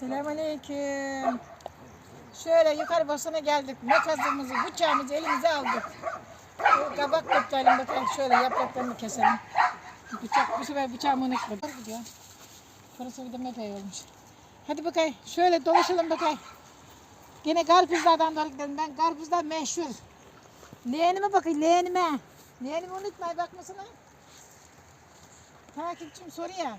Selamünaleyküm. Şöyle yukarı basına geldik. Makasımızı, bıçağımızı elimize aldık. Bu kabak toplayalım bakalım. Şöyle yapraklarını keselim. Bıçak, bu sefer bıçağımı unutmadım. Gidiyor. Burası bir de mepey olmuş. Hadi bakayım. Şöyle dolaşalım bakayım. Gene karpuzlardan doğru gidelim. Ben karpuzlar meşhur. Leğenime bakayım, leğenime. Leğenimi unutmayın bakmasana. Takipçim soruyor.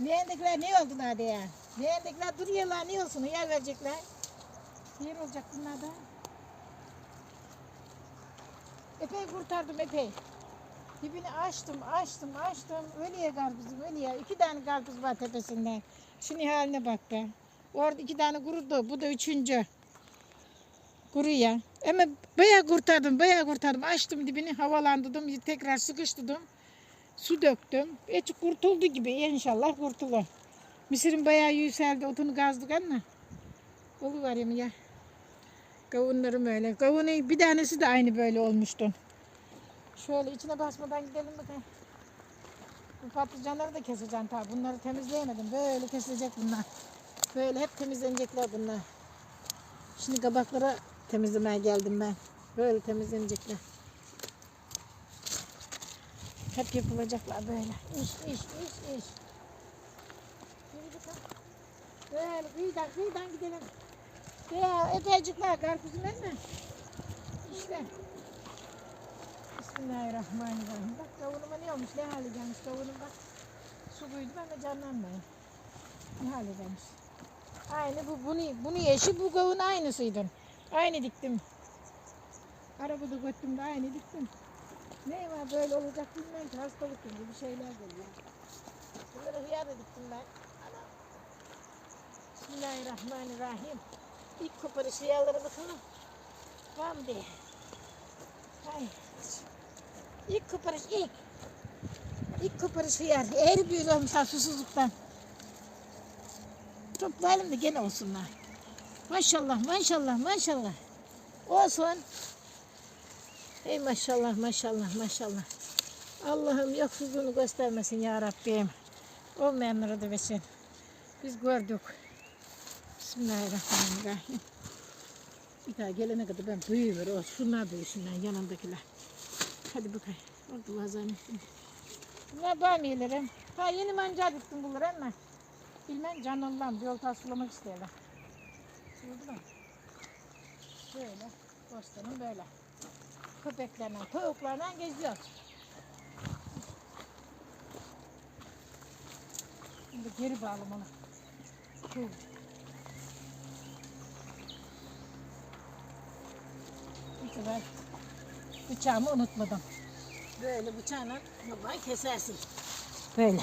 Leğendekiler ne oldular diye. Leğendekiler duruyorlar ne olsun yer verecekler. Yer olacak bunlar da. Epey kurtardım epey. Dibini açtım, açtım, açtım. Öyleye karpuzum, öyleye. İki tane karpuz var tepesinden. Şunun haline bak be. Orada iki tane kurudu. Bu da üçüncü. Kuru ya. Ama bayağı kurtardım, bayağı kurtardım. Açtım dibini, havalandırdım. Tekrar sıkıştırdım. Su döktüm. Hiç kurtuldu gibi. İnşallah kurtulur. Mısırın bayağı yükseldi. Otunu gazdık ama. Oluver ya. ya. Kavunlarım öyle. Kavunu bir tanesi de aynı böyle olmuştu. Şöyle içine basmadan gidelim bakalım. Bu patlıcanları da keseceğim tabi. Bunları temizleyemedim. Böyle kesilecek bunlar. Böyle hep temizlenecekler bunlar. Şimdi kabaklara temizlemeye geldim ben. Böyle temizlenecekler. Hep yapılacaklar böyle. İş, iş, iş, iş. Böyle kıyıdan, kıyıdan gidelim. Ya epeycik var karpuzun mi? İşte. Bismillahirrahmanirrahim. Bak kavunuma ne olmuş? Ne hale gelmiş kavunum bak. Su koydu ben de canlanmayayım. Ne hale gelmiş. Aynı bu, bunu, bunu yeşil bu kavun aynısıydı. Aynı diktim. Arabada götürdüm de aynı diktim. Ne var böyle olacak bilmem ki hastalık gibi bir şeyler geliyor. Bunları hıyar da diktim ben. Ana. Bismillahirrahmanirrahim. İlk koparış hıyarlara bakalım. Var mı diye. Ay. İlk koparış ilk. İlk koparış hıyar. Eğri büyük olmuşlar susuzluktan. Toplayalım da gene olsunlar. Maşallah maşallah maşallah. Olsun. Ey maşallah maşallah maşallah. Allah'ım yoksuzluğunu göstermesin ya Rabbim. Olmayanlara da versin. Biz gördük. Bismillahirrahmanirrahim. Bir daha gelene kadar ben büyüver. O şunlar büyüsünler yanındakiler. Hadi bakayım. Oldu zannettim. Bunlar bamiyelerim. Ha yeni mancar diktim bunları ama. Bilmem canlılar yol sulamak istiyorlar. Mı? Şöyle. Bostanım böyle. Köpeklerle, tavuklarla geziyor. Şimdi geri bağlam onu. Şu. Bu sefer bıçağımı unutmadım. Böyle bıçağla babayı kesersin. Böyle.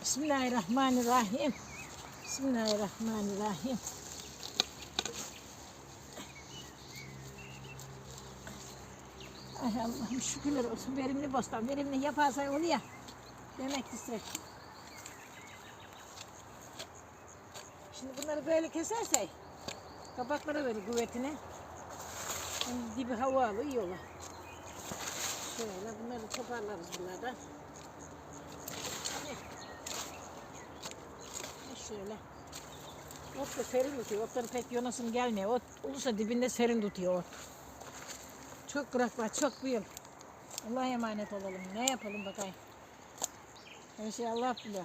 Bismillahirrahmanirrahim. Bismillahirrahmanirrahim. Ay Allah'ım şükürler olsun. Verimli bostan. Verimli yaparsa oluyor. Demek ister. Şimdi bunları böyle kesersek kabaklara verir kuvvetini. Hem dibi hava alıyor olur. Şöyle bunları toparlarız bunlardan. Şöyle. Ot da serin tutuyor. Otların pek yonasım gelmiyor. Ot olursa dibinde serin tutuyor ot. Çok kurak var, çok büyük. Allah'a emanet olalım. Ne yapalım bakayım. Her şey Allah biliyor.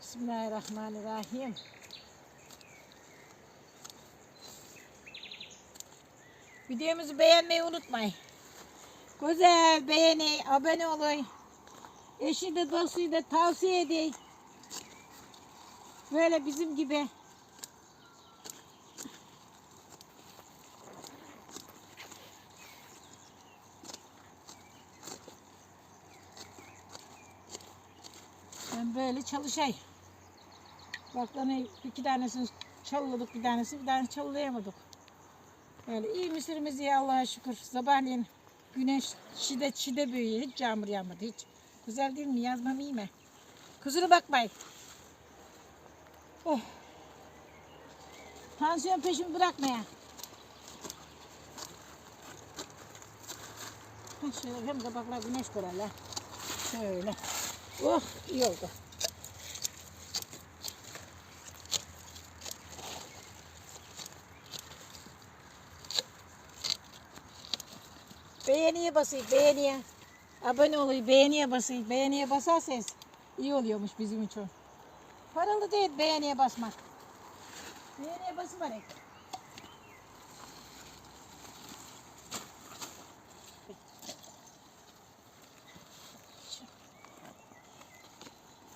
Bismillahirrahmanirrahim. Videomuzu beğenmeyi unutmayın. Güzel beğeni, abone olun. Eşi de dostu da tavsiye edin. Böyle bizim gibi. Ben böyle çalışay. Bak hani iki tanesini çalladık bir tanesi bir tane çallayamadık. Böyle iyi mısırımız iyi Allah'a şükür. Sabahleyin güneş çide çide büyüyor. Hiç yağmur yağmadı hiç. Güzel değil mi? Yazmam iyi mi? Kusura bakmayın. Oh. Tansiyon peşimi bırakmaya. Şöyle hem kabaklar güneş görerler. Şöyle. Oh iyi oldu. Beğeniye basayım, beğeniye. Abone olayım, beğeniye basayım. Beğeniye basarsanız iyi oluyormuş bizim için. Paralı değil beğeniye basmak. Beğeniye basma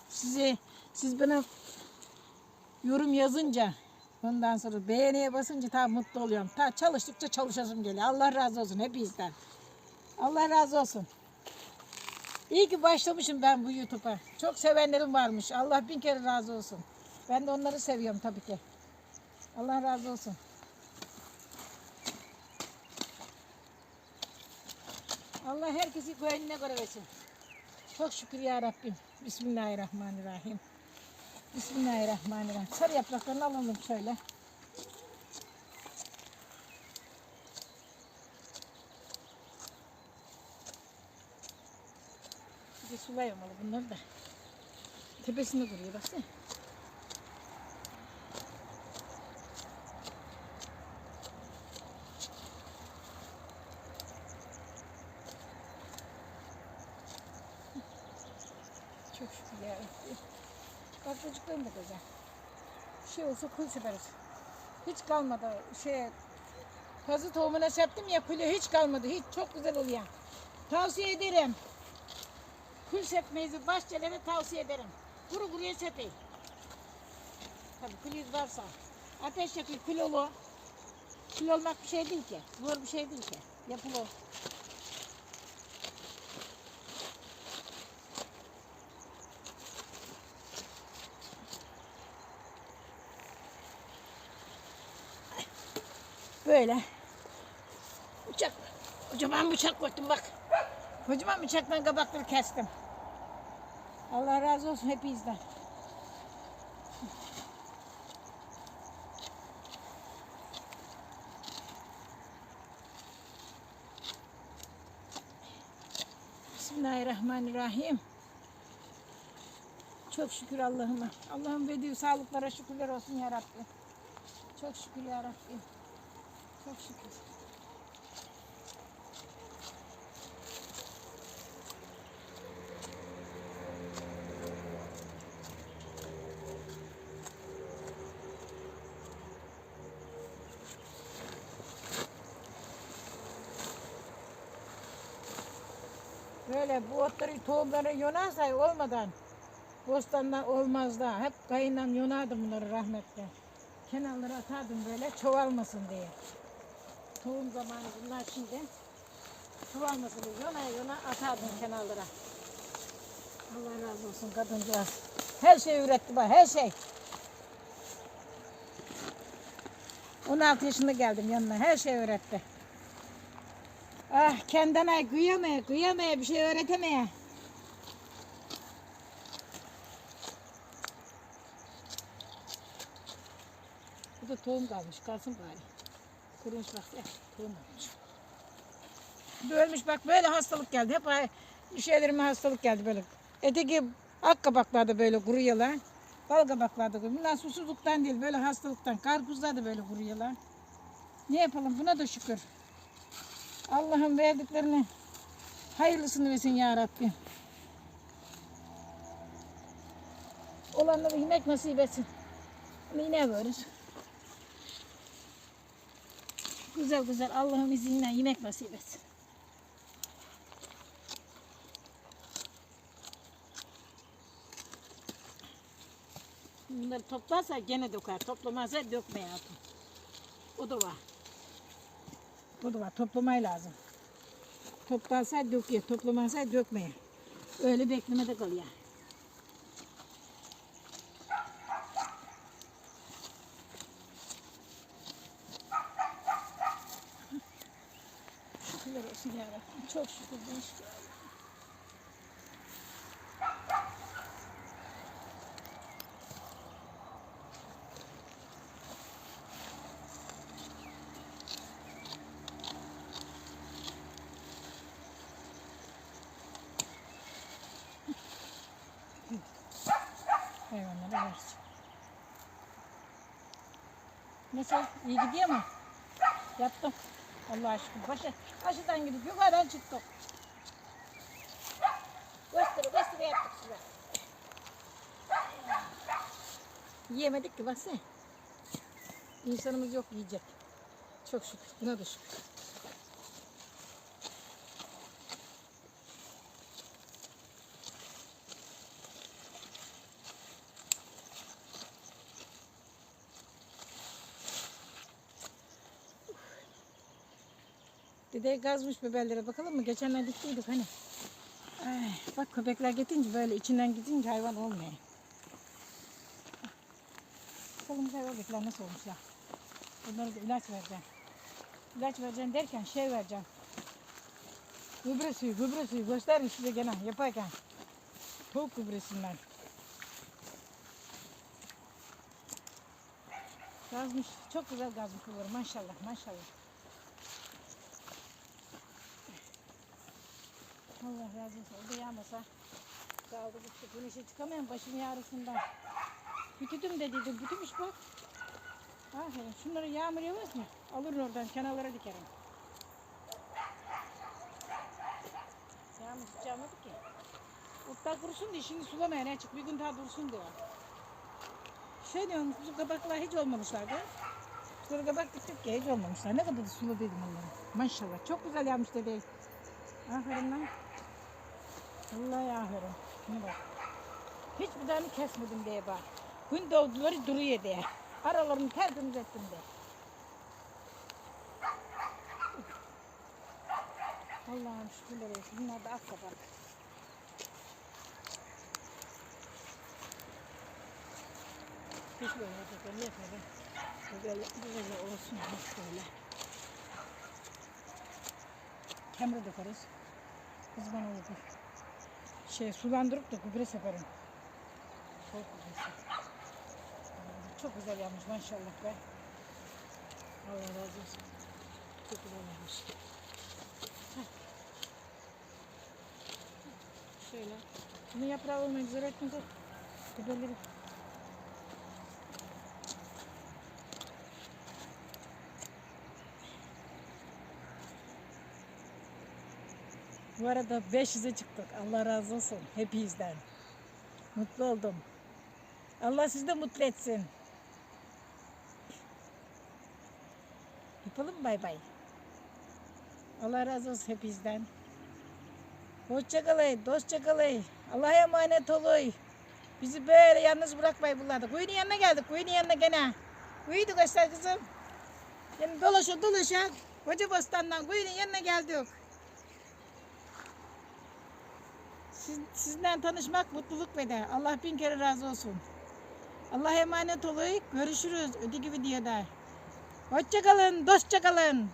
Size, siz bana yorum yazınca ondan sonra beğeniye basınca tam mutlu oluyorum. Ta çalıştıkça çalışasım geliyor. Allah razı olsun hepinizden. Allah razı olsun. İyi ki başlamışım ben bu YouTube'a. Çok sevenlerim varmış. Allah bin kere razı olsun. Ben de onları seviyorum tabii ki. Allah razı olsun. Allah herkesi gönlüne göre versin. Çok şükür ya Rabbim. Bismillahirrahmanirrahim. Bismillahirrahmanirrahim. Sarı yapraklarını alalım şöyle. Bir de sulayamalı bunları da. Tepesinde duruyor baksana. Çok şükür ya Rabbi. Karpuzcuklarım da güzel. Bir şey olsa kul süperiz. Hiç kalmadı. Şey, kazı tohumuna septim ya kulü hiç kalmadı. Hiç çok güzel oluyor. Tavsiye ederim. Kül sepmeyizi bahçelere tavsiye ederim. Kuru kuruya sepeyin. Tabii külüz varsa. Ateş yakıyor kül olur. Kül olmak bir şey değil ki. Zor bir şey değil ki. Yapılır. Böyle. Bıçak. Kocaman bıçak koydum bak. Kocaman bıçakla kabakları kestim. Allah razı olsun hepinizden. Bismillahirrahmanirrahim. Çok şükür Allah'ıma. Allah'ım verdiği sağlıklara şükürler olsun ya Rabbi. Çok şükür ya Rabbi. Çok şükür. Böyle bu otları tohumları yonarsay olmadan bostandan olmaz da hep kayından yonardım bunları rahmetle. Kenarlara atardım böyle çoğalmasın diye. Tohum zamanı bunlar şimdi çoğalmasın diye yona yona atardım kenarlara. Allah razı olsun kadıncağız. Her şey üretti bak her şey. 16 yaşında geldim yanına her şey öğretti. Ah kendine kıyamaya kıyamaya bir şey öğretemeye. Bu da tohum kalmış kalsın bari. Kurumuş bak ya tohum olmuş. Bölmüş bak böyle hastalık geldi. Hep ay- şeylerime hastalık geldi böyle. Öteki ak kabaklarda böyle kuruyorlar. Bal kabaklarda kuruyor. Bunlar susuzluktan değil böyle hastalıktan. Karpuzlar da böyle kuruyorlar. Ne yapalım buna da şükür. Allah'ın verdiklerini hayırlısını versin ya Rabbi. Olanları yemek nasip etsin. Yine veririz. Güzel güzel Allah'ın izniyle yemek nasip etsin. Bunları toplarsa gene döker. Toplamazsa dökmeye atın. O da var. O da var. Toplamaya lazım. Toplarsa döküyor. Toplamazsa dökmeye. Öyle beklemede kalıyor. Şükürler olsun yarabbim. Çok şükür. bin şükür. Hayvanlara versin. Nasıl? İyi gidiyor mu? Yaptım. Allah şükür. Başı, aşıdan gidip yukarıdan çıktık. Göstere göstere yaptık size. Yiyemedik ki baksana. İnsanımız yok yiyecek. Çok şükür. Buna da şükür. Dede gazmış biberlere bakalım mı? Geçenler diktiydik hani. Ay, bak köpekler getince böyle içinden gidince hayvan olmuyor. Bakalım köpekler nasıl olmuşlar. Bunlara da ilaç vereceğim. İlaç vereceğim derken şey vereceğim. Gübre suyu, gübre suyu gösterin size gene yaparken. Tavuk gübresinden. Gazmış, çok güzel gazmış bunlar maşallah maşallah. Allah razı olsun. O da yağmasa kaldı gitti. Güneşe çıkamıyorum başım yarısından. Bütüdüm dediydim. Bütümüş bak. Aferin. Şunları yağmur yavaş mı? Alırım oradan kenarlara dikerim. Yağmur hiç ki. Otlar kurusun diye şimdi sulamaya ne çık. Bir gün daha dursun diyor. Şey diyorum bu kabaklar hiç olmamışlardı. Sonra kabak diktik ki hiç olmamışlar. Ne kadar da sulu dedim onlara. Maşallah. Çok güzel yağmış dedi. Aferin lan. Vallahi aferin. Ne bak. Hiçbir tane kesmedim diye bak. Gün doğduları duruyor diye. Aralarını tertemiz ettim de. Allah'ım şükürler olsun. Bunlar da ak kabak. Hiç böyle böyle yapmadım. Böyle, böyle olsun. Böyle. Kemre dökeriz. Kızman olur. Şey sulandırıp da gübre seperim. Çok güzel. Çok güzel yapmış maşallah be. Allah razı olsun. Çok güzel yapmış. Şöyle. Bunu yaprağı olmayı güzel etmez o. Gübreleri. Bu arada 500'e çıktık. Allah razı olsun hepinizden. Mutlu oldum. Allah sizi de mutlu etsin. Yapalım bay bay. Allah razı olsun hepinizden. Hoşça kalın, dostça kalın. Allah'a emanet olun. Bizi böyle yalnız bırakmayın bunlarda. Kuyunun yanına geldik, kuyunun yanına gene. Kuyuydu göster kızım. Yani dolaşa dolaşa. Koca bostandan kuyunun yanına geldik. Siz, sizden tanışmak mutluluk veda. Allah bin kere razı olsun. Allah'a emanet olun. Görüşürüz öteki videoda. Hoşça kalın, dostça kalın.